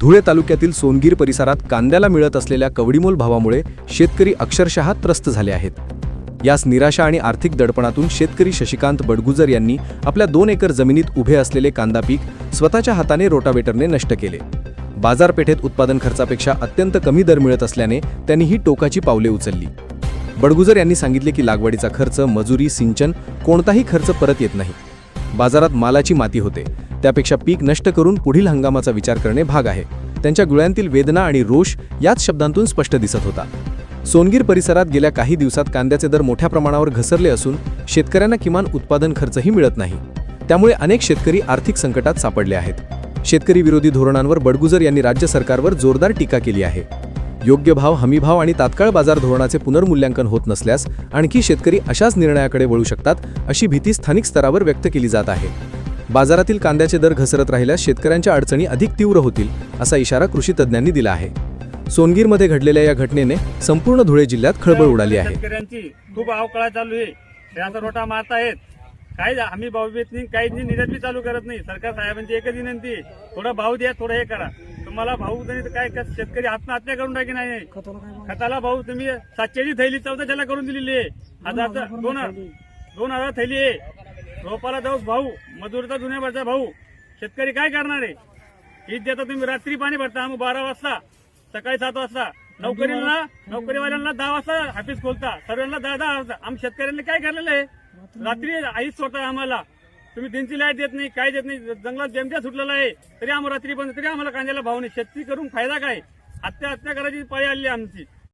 धुळे तालुक्यातील सोनगीर परिसरात कांद्याला मिळत असलेल्या कवडीमोल भावामुळे शेतकरी अक्षरशः त्रस्त झाले आहेत. यास निराशा आणि आर्थिक दडपणातून शेतकरी शशिकांत बडगुजर यांनी आपल्या दोन एकर जमिनीत उभे असलेले कांदा पीक स्वतःच्या हाताने रोटावेटरने नष्ट केले. बाजारपेठेत उत्पादन खर्चापेक्षा अत्यंत कमी दर मिळत असल्याने त्यांनी ही टोकाची पावले उचलली. बडगुजर यांनी सांगितले की लागवडीचा खर्च मजुरी सिंचन कोणताही खर्च परत येत नाही. बाजारात मालाची माती होते. त्यापेक्षा पीक नष्ट करून पुढील हंगामाचा विचार करणे भाग आहे. त्यांच्या गुळ्यांतील वेदना आणि रोष याच शब्दांतून स्पष्ट दिसत होता. सोनगीर परिसरात गेल्या काही दिवसात कांद्याचे दर मोठ्या प्रमाणावर घसरले असून शेतकऱ्यांना किमान उत्पादन खर्चही मिळत नाही. त्यामुळे अनेक शेतकरी आर्थिक संकटात सापडले आहेत. शेतकरी विरोधी धोरणांवर बडगुजर यांनी राज्य सरकारवर जोरदार टीका केली आहे. योग्य भाव हमीभाव आणि तात्काळ बाजार धोरणाचे पुनर्मूल्यांकन होत नसल्यास आणखी शेतकरी अशाच निर्णयाकडे वळू शकतात अशी भीती स्थानिक स्तरावर व्यक्त केली जात आहे. बाजारातील कांद्याचे दर घसरत राहिल्यास शेतकऱ्यांच्या अडचणी अधिक तीव्र होतील असा इशारा कृषी तज्ज्ञांनी दिला आहे. सोनगीरमध्ये घडलेल्या या घटनेने संपूर्ण धुळे जिल्ह्यात खळबळ उडाली आहे. शेतकऱ्यांची खूप अवकाळा चालू आहे. रोटा मारत आहेत. काही आम्ही भाव देत नाही काही नाही निर्यात बी चालू करत नाही. सरकार साहेबांची एकच विनंती थोडा भाव द्या थोडं हे करा. तुम्हाला भाऊ तर काय काय शेतकरी आत्महत्या करून टाकी नाही? खताला भाऊ तुम्ही सातशेची थैली चौदाशेला करून दिलेली आहे. हजारचा दोन दोन हजार थैली आहे. रोपाला जाऊ भाऊ मजुरीचा जुन्यावरचा भाऊ. शेतकरी काय करणार आहे? हीच देता तुम्ही रात्री पाणी भरता आम्ही बारा वाजता सकाळी सात वाजता. नोकरीला नोकरीवाल्यांना दहा वाजता ऑफिस खोलता. सर्वांना दहा दहा वाजता. आम्ही शेतकऱ्यांनी काय करलेलं आहे? रात्री आईच स्वतः आम्हाला तुम्ही त्यांची लाइट देत नाही काय देत नाही जंगलात जेमत्या सुटलेला आहे तरी आम्हाला रात्री बंद तरी आम्हाला कांद्याला भाव नाही. शेती करून फायदा काय? हत्या हत्या करायची पाळी आली आमची.